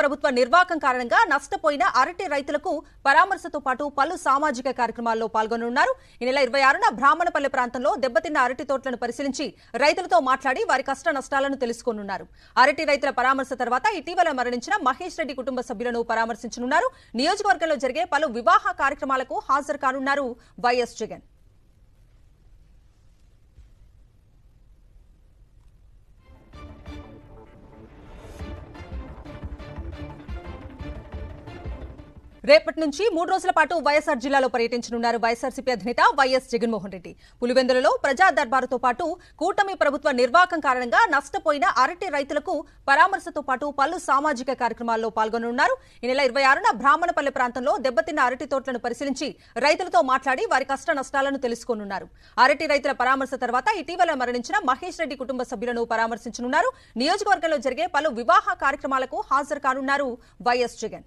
ప్రభుత్వ నిర్వాహకం కారణంగా నష్టపోయిన అరటి రైతులకు పరామర్శతో పాటు పలు సామాజిక కార్యక్రమాల్లో పాల్గొనున్నారు ఈ నెల ఇరవై ఆరున బ్రాహ్మణపల్లి ప్రాంతంలో దెబ్బతిన్న అరటి తోటలను పరిశీలించి రైతులతో మాట్లాడి వారి కష్ట నష్టాలను తెలుసుకోనున్నారు. అరటి రైతుల పరామర్శ తర్వాత ఇటీవల మరణించిన మహేష్ రెడ్డి కుటుంబ సభ్యులను పరామర్శించనున్నారు. నియోజకవర్గంలో జరిగే పలు వివాహ కార్యక్రమాలకు హాజరు కానున్నారు వైఎస్ జగన్. రేపటి నుంచి మూడు రోజుల పాటు వైఎస్ఆర్ జిల్లాలో పర్యటించనున్నారు వైఎస్ఆర్సీపీ అధినేత వైఎస్ జగన్మోహన్ రెడ్డి. పులివెందులలో ప్రజా దర్బారుతో పాటు కూటమి ప్రభుత్వ నిర్వాహకం కారణంగా నష్టపోయిన అరటి రైతులకు పరామర్శతో పాటు పలు సామాజిక కార్యక్రమాల్లో పాల్గొనున్నారు ఈ నెల ఇరవై ఆరున బ్రాహ్మణపల్లి ప్రాంతంలో దెబ్బతిన్న అరటి తోటలను పరిశీలించి రైతులతో మాట్లాడి వారి కష్ట నష్టాలను తెలుసుకోనున్నారు. అరటి రైతుల పరామర్శ తర్వాత ఇటీవల మరణించిన మహేష్ రెడ్డి కుటుంబ సభ్యులను పరామర్శించనున్నారు. నియోజకవర్గంలో జరిగే పలు వివాహ కార్యక్రమాలకు హాజరు కానున్నారు వైఎస్ జగన్.